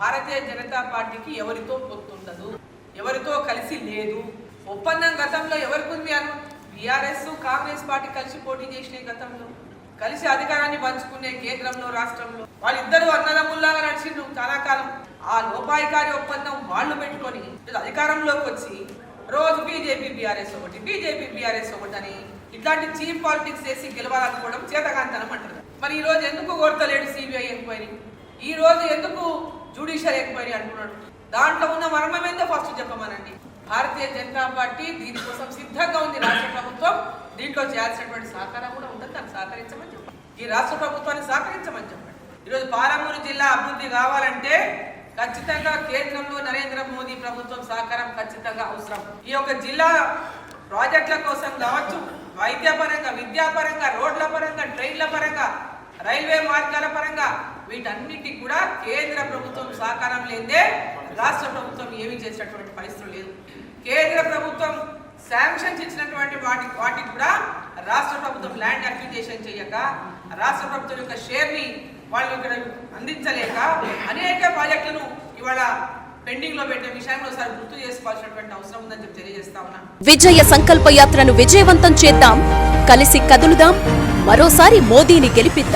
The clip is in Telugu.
భారతీయ జనతా పార్టీకి ఎవరితో పొత్తుండదు ఎవరితో కలిసి లేదు. ఒప్పందం గతంలో ఎవరికి ఉంది అను? బీఆర్ఎస్ కాంగ్రెస్ పార్టీ కలిసి పోటీ చేసినాయి గతంలో. కలిసి అధికారాన్ని పంచుకునే కేంద్రంలో రాష్ట్రంలో. వాళ్ళిద్దరూ అన్నదమ్ముల్లాగా నడిచిండ్రు చాలా కాలం ఆ లోపాయికారి ఒప్పందం వాళ్ళు పెట్టుకొని అధికారంలోకి వచ్చి రోజు బీజేపీ బీఆర్ఎస్ ఒకటి బీజేపీ బీఆర్ఎస్ ఒకటి అని ఇట్లాంటి చీఫ్ పాలిటిక్స్ చేసి గెలవాలనుకోవడం చేతకాంతనం అంటారు. మరి ఈ రోజు ఎందుకు కోరతలేడు సిబిఐ ఎంక్వైరీ? ఈ రోజు ఎందుకు జుడిషియల్ ఎంక్వైరీ అంటున్నాడు. దాంట్లో ఉన్న మర్మం ఏందో ఫస్ట్ చెప్పమనండి. భారతీయ జనతా పార్టీ దీనికోసం సిద్ధంగా ఉంది. రాష్ట్ర ప్రభుత్వం దీంట్లో చేయాల్సినటువంటి సహకారం కూడా ఉంటుంది. దాన్ని సహకరించమని చెప్పండి. ఈ రాష్ట్ర ప్రభుత్వాన్ని సహకరించమని చెప్పండి. ఈరోజు పాలమూరు జిల్లా అభివృద్ధి కావాలంటే ఖచ్చితంగా కేంద్రంలో నరేంద్ర మోదీ ప్రభుత్వం సహకారం ఖచ్చితంగా అవసరం. ఈ యొక్క జిల్లా ప్రాజెక్టుల కోసం కావచ్చు వైద్యపరంగా విద్యాపరంగా రోడ్డు రైల్వే మార్గాల పరంగా వీటన్నిటికి కూడా కేంద్ర ప్రభుత్వం సహకారం లేదే రాష్ట్ర ప్రభుత్వం ఏమీ చేసినటువంటి పరిస్థితులు లేదు కేంద్ర ప్రభుత్వం శాంక్షన్స్ ఇచ్చినటువంటి వాటి వాటికి కూడా రాష్ట్ర ప్రభుత్వం ల్యాండ్ అక్విజేషన్ చేయక రాష్ట్ర ప్రభుత్వం యొక్క షేర్ని వాళ్ళు ఇక్కడ అందించలేక అనేక ప్రాజెక్టులను ఇవాళ పెట్టే గుర్తు చేసుకోవాల్సినటువంటి అవసరం ఉందని తెలియజేస్తా విజయ సంకల్ప యాత్రను విజయవంతం చేద్దాం కలిసి కదులుదాం మరోసారి మోదీని గెలిపిద్దాం.